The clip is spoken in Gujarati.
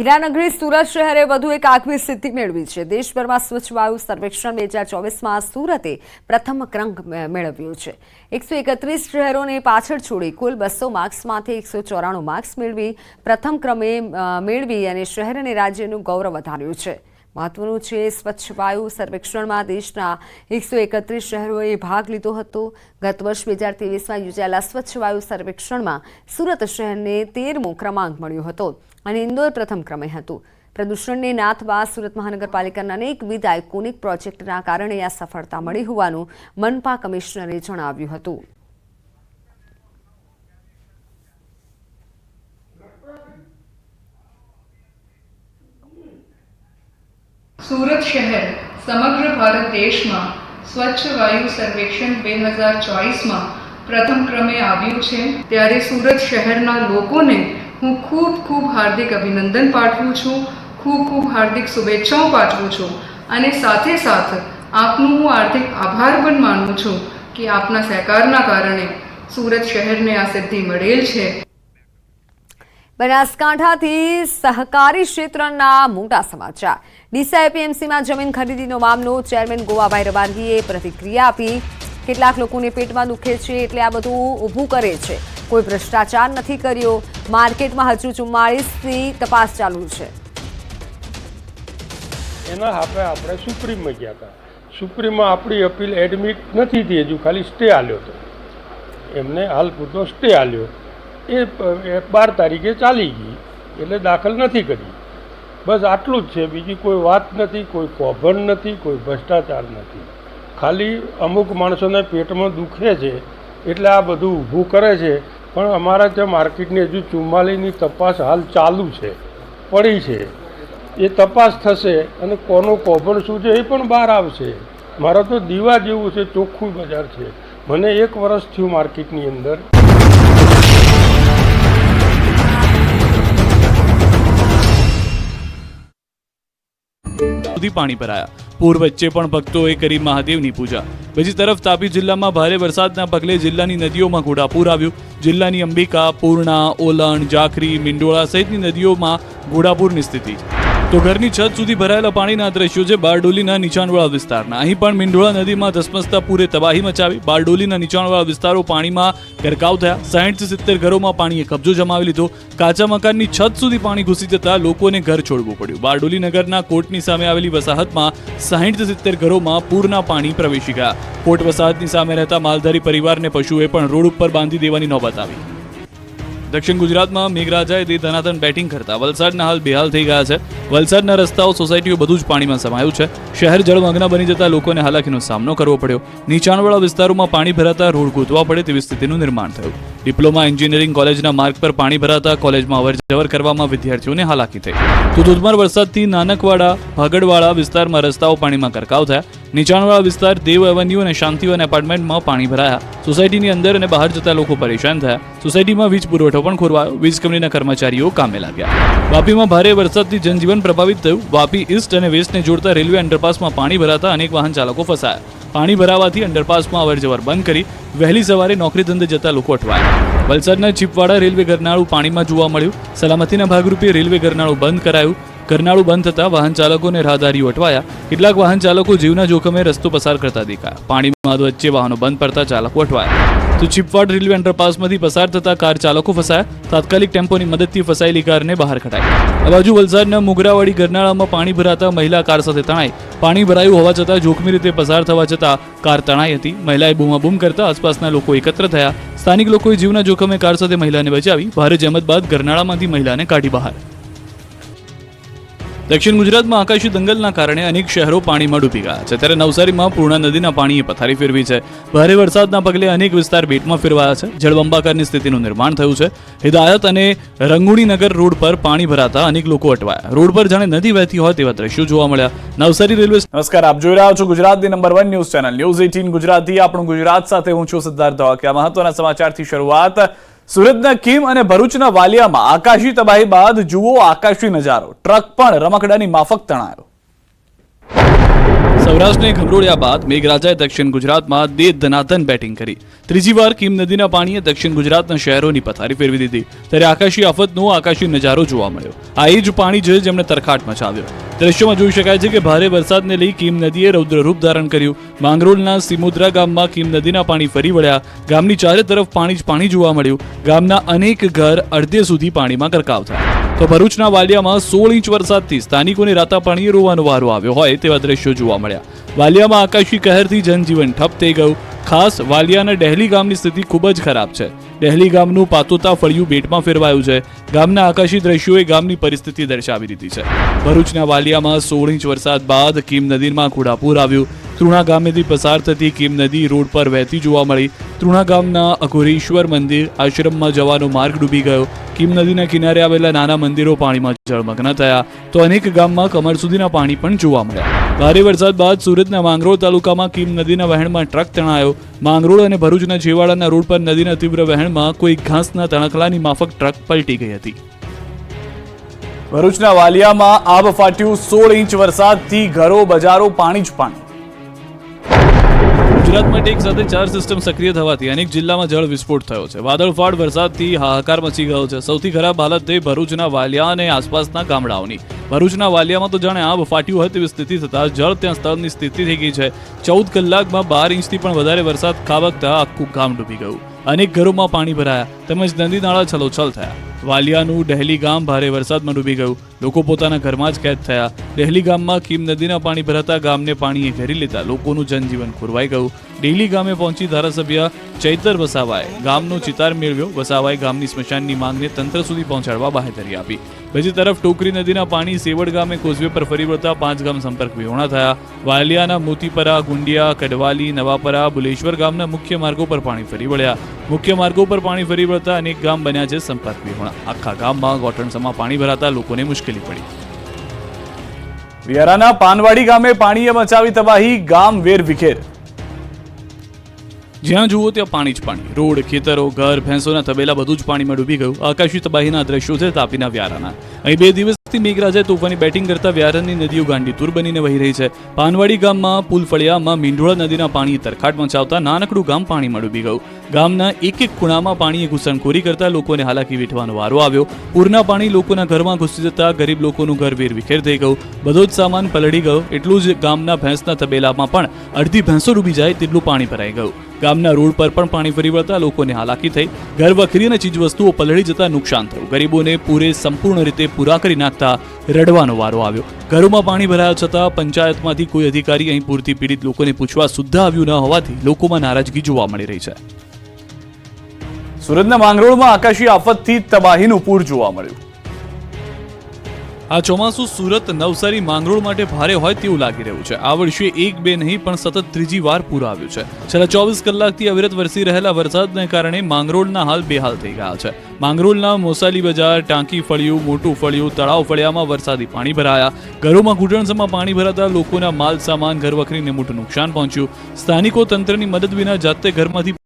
હીરાનગરી સુરત શહેરે વધુ એક આગવી સિદ્ધિ મેળવી છે. દેશભરમાં સ્વચ્છ વાયુ સર્વેક્ષણ બે હજાર ચોવીસમાં સુરતે પ્રથમ ક્રંક મે- મેળવ્યો છે. એકસો એકત્રીસ શહેરોને પાછળ છોડી કુલ બસો માર્ક્સમાંથી એકસો ચોરાણું માર્ક્સ મેળવી પ્રથમ ક્રમે મેળવી અને શહેર અને રાજ્યનું ગૌરવ વધાર્યું છે. મહત્વનું છે સ્વચ્છ વાયુ સર્વેક્ષણમાં દેશના એકસો એકત્રીસ શહેરોએ ભાગ લીધો હતો. ગત વર્ષ બે હજાર ત્રેવીસમાં યોજાયેલા સ્વચ્છ વાયુ સર્વેક્ષણમાં સુરત શહેરને તેરમો ક્રમાંક મળ્યો હતો. અને ઇન્દોર પ્રથમ ક્રમે હતું. પ્રદૂષણને નાથવા સુરત મહાનગરપાલિકાના અનેકવિધ આઇકોનિક પ્રોજેક્ટના કારણે આ સફળતા મળી હોવાનું મનપા કમિશનરે જણાવ્યું હતું. સુરત શહેર, સમગ્ર ભારત દેશમાં સ્વચ્છ વાયુ સર્વેક્ષણ બે હજાર ચોવીસમાં પ્રથમ ક્રમે આવ્યું છે. ત્યારે સુરત શહેરના લોકોને હું ખૂબ ખૂબ હાર્દિક અભિનંદન પાઠવું છું, ખૂબ ખૂબ હાર્દિક શુભેચ્છાઓ પાઠવું છું અને સાથે સાથ આપનું હું આર્થિક આભાર પણ માનું છું કે આપના સહકારના કારણે સુરત શહેરને આ સિદ્ધિ મળેલ છે. બનાસકાંઠાથી સહકારી ક્ષેત્રના મોટા સમાચાર. ડીસા એપીએમસીમાં જમીન ખરીદીનો મામલો ચેરમેન ગોવાભાઈ રવાનગીએ પ્રતિક્રિયા આપી. કેટલાક લોકોને પેટમાં દુખે છે એટલે આ બધું ઊભું કરે છે. કોઈ ભ્રષ્ટાચાર નથી કર્યો. માર્કેટમાં હજુ ચુમ્માળીસની તપાસ ચાલુ છે. એના આપણે આપણે સુપ્રીમમાં ગયા હતા. સુપ્રીમમાં આપણી અપીલ એડમિટ નથી થઈ હજુ, ખાલી સ્ટે આલ્યો હતો. એમને હાલ પૂરતો સ્ટે આલ્યો. એ બાર તારીખે ચાલી ગઈ, એટલે દાખલ નથી કરી. બસ આટલું જ છે, બીજી કોઈ વાત નથી, કોઈ કૌભાંડ નથી, કોઈ ભ્રષ્ટાચાર નથી. ખાલી અમુક માણસોને પેટમાં દુખે છે, એટલે આ બધું ઊભું કરે છે. પણ અમારા ત્યાં માર્કેટની હજુ ચુમ્માલીની તપાસ હાલ ચાલુ છે, પડી છે. એ તપાસ થશે અને કોનું કોભણ શું છે એ પણ બહાર આવશે. મારા તો દીવા જેવું છે, ચોખ્ખું બજાર છે. મને એક વર્ષ થયું માર્કેટની અંદર. પાણી ભરાયા. પૂર વચ્ચે પણ ભક્તોએ કરી મહાદેવની પૂજા. બીજી તરફ તાપી જિલ્લામાં ભારે વરસાદના પગલે જિલ્લાની નદીઓમાં ઘોડાપૂર આવ્યું. જિલ્લાની અંબિકા, પૂર્ણા, ઓલણ, જાખરી, મિંડોળા સહિતની નદીઓમાં ઘોડાપૂરની સ્થિતિ. તો ઘરની છત સુધી ભરાયેલા પાણીના દ્રશ્યો છે બારડોલીના નીચાણવાળા વિસ્તારના. અહીં પણ મીંઢોળા નદીમાં ધસમસતા પૂરે તબાહી મચાવી બારડોલીના નીચાણવાળા વિસ્તારો પાણીમાં ગરકાવ થયા. સાહીઠ સિત્તેર ઘરોમાં પાણીએ કબજો જમાવી લીધો. કાચા મકાનની છત સુધી પાણી ઘૂસી જતા લોકોને ઘર છોડવું પડ્યું. બારડોલી નગરના કોર્ટની સામે આવેલી વસાહતમાં સાહીઠ સિત્તેર ઘરોમાં પૂરના પાણી પ્રવેશી ગયા. કોર્ટ વસાહતની સામે રહેતા માલધારી પરિવારને પશુએ પણ રોડ ઉપર બાંધી દેવાની નોબત આવી. દક્ષિણ ગુજરાતમાં મેઘરાજાએ તે ધનાધન બેટિંગ કરતા વલસાડના હાલ બેહાલ થઈ ગયા છે. વલસાડના રસ્તાઓ, સોસાયટીઓ બધું જ પાણીમાં સમાયું છે. શહેર જળમગ્ન બની જતા લોકોને હાલાકીનો સામનો કરવો પડ્યો. નીચાણવાળા વિસ્તારોમાં પાણી ભરાતા રોડ ગોતવા પડે તેવી સ્થિતિનું નિર્માણ થયું. ડિપ્લોમા એન્જિનિયરિંગ કોલેજના માર્ગ પર પાણી ભરાતા કોલેજમાં અવરજવર કરવામાં વિદ્યાર્થીઓને હાલાકી થઈ. તો ધોધમાર વરસાદથી નાનકવાડા ભાગડવાળા વિસ્તારમાં રસ્તાઓ પાણીમાં કરકાવ થયા. નીચાણવાળા વિસ્તાર દેવ એવન્યુ અને શાંતિવન એપાર્ટમેન્ટમાં પાણી ભરાયા. સોસાયટીની અંદર અને બહાર જતા લોકો પરેશાન થયા. સોસાયટીમાં વીજ પુરવઠો પણ ખોરવાયો. વીજ કંપનીના કર્મચારીઓ કામે લાગ્યા. વાપીમાં ભારે વરસાદથી જનજીવન પ્રભાવિત થયું. વાપી ઈસ્ટ અને વેસ્ટને જોડતા રેલવે અંડરપાસમાં પાણી ભરાતા અનેક વાહન ચાલકો ફસાયા. પાણી ભરાવાથી અંડરપાસમાં અવરજવર બંધ કરી વહેલી સવારે નોકરી ધંધે જતા લોકો અટવાયા. વલસાડના ચીપવાડા રેલવે ગરનાળું પાણીમાં જોવા મળ્યું. સલામતીના ભાગરૂપે રેલવે ગરનાળું બંધ કરાયું. ગરનાળું બંધ થતાં વાહન ચાલકો અને રાહદારીઓ અટવાયા. કેટલાક વાહન ચાલકો જીવના જોખમે રસ્તો પસાર કરતા દેખાયા. પાણીમાં વચ્ચે વાહનો બંધ પડતા ચાલકો અટવાયા. તો ચીપવાડ રેલવે અંડરપાસમાંથી પસાર થતા કાર ચાલકો ફસાયા. તાત્કાલિક ટેમ્પોની મદદથી ફસાયેલી કારને બહાર કઢાઈ. આ બાજુ વલસાડના મુગરાવાડી ગરનાળામાં પાણી ભરાતા મહિલા કાર સાથે તણાઈ. પાણી ભરાયું હોવા છતાં જોખમી રીતે પસાર થવા છતાં કાર તણાઈ હતી. મહિલાએ બૂમાબૂમ કરતા આસપાસના લોકો એકત્ર થયા. સ્થાનિક લોકોએ જીવના જોખમે કાર સાથે મહિલાને બચાવી, ભારે જહેમત બાદ ગરનાળામાંથી મહિલાને કાઢી બહાર. દક્ષિણ ગુજરાતમાં આકાશી દંગલના કારણે અનેક શહેરો પાણીમાં ડૂબી ગયા છે. ત્યારે નવસારીમાં પૂર્ણા નદીના પાણીએ પથારી ફેરવી છે. ભારે વરસાદના પગલે અનેક વિસ્તાર બેટમાં ફેરવાયા છે. જળબંબાકારની સ્થિતિનું નિર્માણ થયું છે. હિદાયત અને રંગુણી નગર રોડ પર પાણી ભરાતા અનેક લોકો અટવાયા. રોડ પર જાણે નદી વહેતી હોય તેવા દ્રશ્યો જોવા મળ્યા. નવસારી રેલવે નમસ્કાર, આપ જોઈ રહ્યા છો ગુજરાતની number one news channel news eighteen Gujarati, આપણું ગુજરાત સાથે હું છું સિદ્ધાર્થ ધોળકિયા મહત્વના સમાચારથી શરૂઆત સુરતના કીમ અને ભરૂચના વાલિયામાં આકાશી તબાહી બાદ જુઓ આકાશી નજારો. ટ્રક પણ રમકડાની માફક તણાયો. સૌરાષ્ટ્રને ખંડોળ્યા બાદ મેઘરાજાએ દક્ષિણ ગુજરાતમાં દે ધનાધન બેટિંગ કરી. ત્રીજી વાર કીમ નદીના પાણીએ દક્ષિણ ગુજરાતના શહેરોની પથારી ફેરવી દીધી. ત્યારે આકાશી આફતનો આકાશી નજારો જોવા મળ્યો. આ એ જ પાણી છે જેમણે તરખાટ મચાવ્યો. દ્રશ્યોમાં જોઈ શકાય છે કે ભારે વરસાદને લઈ કીમ નદીએ રૌદ્ર રૂપ ધારણ કર્યું. માંગરોળના સિમુદ્રા ગામમાં કીમ નદીના પાણી ફરી વળ્યા. ગામની ચારે તરફ પાણી જ પાણી જોવા મળ્યું. ગામના અનેક ઘર અડધે સુધી પાણીમાં ગરકાવ થયા. તો ભરૂચના વાલિયામાં સોળ ઇંચ વરસાદથી સ્થાનિકોને રાતા રોવાનો વારો આવ્યો હોય તેવા દ્રશ્યો જોવા મળ્યા. વાલિયામાં આકાશી કહેરથી જનજીવન ઠપ થઈ ગયું. ખાસ વાલિયાના ડહેલી ગામની સ્થિતિ ખૂબ જ ખરાબ છે. ડહેલી ગામનું પાતોતા ફળિયું બેટમાં ફેરવાયું છે. ગામના આકાશી દ્રશ્યોએ ગામની પરિસ્થિતિ દર્શાવી દીધી છે. ભરૂચના વાલિયામાં સોળ ઇંચ વરસાદ બાદ કીમ નદીમાં ઘોડાપૂર આવ્યું. તૃણા ગામેથી પસાર થતી કીમ નદી રોડ પર વહેતી જોવા મળી. તૃણા ગામના અઘોરેશ્વર મંદિર આશ્રમમાં જવાનો માર્ગ ડૂબી ગયો. કીમ નદીના કિનારે આવેલા નાના મંદિરો પાણીમાં જળમગ્ન થયા. તો અનેક ગામમાં કમર સુધીના પાણી પણ જોવા મળ્યા. ભારે વરસાદ બાદ સુરતના માંગરોળ તાલુકામાં કીમ નદીના વહેણમાં ટ્રક તણાયો. માંગરોળ અને ભરૂચના જેવાડાના રોડ પર નદીના તીવ્ર વહેણમાં કોઈ ઘાસના તણખલાની માફક ટ્રક પલટી ગઈ હતી. ભરૂચના વાલિયામાં આબ ફાટ્યું સોળ ઇંચ વરસાદથી ઘરો, બજારો પાણી જ પાણી. ગુજરાત માટે એક સાથે ચાર સિસ્ટમ સક્રિય થવાથી અનેક જિલ્લામાં જળ વિસ્ફોટ થયો છે. વાદળફાડ, વરસાદથી હાહાકાર મચી ગયો છે. સૌથી ખરાબ હાલત થઈ ભરૂચના વાલિયા અને આસપાસના ગામડાઓની. ભરૂચના વાલિયામાં તો જાણે આબ ફાટ્યું હોય તેવી સ્થિતિ થતાં જળ ત્યાં સ્થળની સ્થિતિ થઈ ગઈ છે. ચૌદ કલાકમાં બાર ઇંચથી પણ વધારે વરસાદ ખાબકતા આખું ગામ ડૂબી ગયું. અનેક ઘરોમાં પાણી ભરાયા. તેમજ નદી નાળા છલોછલ થયા. વાલિયાનું ડહેલી ગામ ભારે વરસાદમાં ડૂબી ગયું. લોકો પોતાના ઘરમાં જ કેદ થયા. ડહેલી ગામમાં કીમ નદીના પાણી ભરાતા ગામને પાણીએ ઘેરી લેતા લોકોનું જનજીવન ખોરવાઈ ગયું. ડેલી ગામે પહોંચી ધારાસભ્ય ચૈતર વસાવાએ ગામનો ચિતાર મેળવ્યો. વસાવાએ ગામની સ્મશાનની માંગને તંત્ર સુધી પહોંચાડવા બાહેધરી આપી. બીજી તરફ ટોકરી નદીના પાણી સેવડ ગામે કોઝવે પર ફરી વળતા પાંચ ગામ સંપર્ક વિહોણા થયા. વાલિયાના મોતીપરા, ગુંડિયા, કડવાલી, નવાપરા, બુલેશ્વર ગામના મુખ્ય માર્ગો પર પાણી ફરી વળ્યા. મુખ્ય માર્ગો પર પાણી ફરી વળતા અનેક ગામ બન્યા છે સંપર્ક વિહોણા. આખા ગામમાં ગોઠણસમાં પાણી ભરાતા લોકોને મુશ્કેલી પડી. વિયારાના પાનવાડી ગામે પાણીએ મચાવી તબાહી, ગામ વેર વિખેર. જ્યાં જુઓ ત્યાં પાણી જ પાણી. રોડ, ખેતરો, ઘર, ભેંસોના તબેલા બધું જ પાણીમાં ડૂબી ગયું. આકાશી તબાહીના દ્રશ્યો છે તાપીના વ્યારાના. અહીં બે મેઘરાજાએ તોફાની બેટિંગ કરતા વ્યારાની નદીઓ ગાંડીતુર બનીને વહી રહી છે. પાનવાડી ગામમાં, પુલફળિયામાં, મીંઢોળા નદીના પાણીએ તરખાટ મચાવતા નાનકડું ગામ પાણીમાં ડૂબી ગયું. ગામના એક એક ખૂણામાં પાણીએ ઘૂસણખોરી કરતા લોકોને હાલાકી વેઠવાનો વારો આવ્યો. પૂરના પાણી લોકોના ઘરમાં ઘૂસી જતા ગરીબ લોકોનું ઘર વેર વિખેર થઈ ગયું. બધો જ સામાન પલળી ગયો, એટલું જ ગામના ભેંસના તબેલામાં પણ અડધી ભેંસો ડૂબી જાય તેટલું પાણી ભરાઈ ગયું. ગામના રોડ પર પણ પાણી ફરી વળતા લોકોને હાલાકી થઈ. ઘર વખરી અને ચીજવસ્તુઓ પલળી જતા નુકસાન થયું. ગરીબોને પૂરે સંપૂર્ણ રીતે પૂરા કરી નાખતા રડવાનો વારો આવ્યો. ઘરોમાં પાણી ભરાયા છતાં પંચાયતમાંથી કોઈ અધિકારી અહીં પૂરથી પીડિત લોકોને પૂછવા સુદ્ધા આવ્યું ન હોવાથી લોકોમાં નારાજગી જોવા મળી રહી છે. સુરતના માંગરોળમાં આકાશી આફતથી તબાહીનું પૂર જોવા મળ્યું. આ ચોમાસું સુરત નવસારી માંગરોળ માટે ભારે હોય તેવું લાગી રહ્યું છે. આ વર્ષે એક બે નહીં, પણ સતત ત્રીજી વાર પૂર આવ્યું છે. છેલ્લા ચોવીસ કલાકથી અવિરત વરસી રહેલા વરસાદને કારણે માંગરોળના હાલ બેહાલ થઈ ગયા છે. માંગરોળના મોસાલી બજાર, ટાંકી ફળિયું, મોટું ફળિયું, તળાવ ફળિયામાં વરસાદી પાણી ભરાયા. ઘરોમાં ઘૂંટણસમાં પાણી ભરાતા લોકોના માલ સામાન ઘર વખરીને મોટું નુકસાન પહોંચ્યું. સ્થાનિકો તંત્રની મદદ વિના જાતે ઘરમાંથી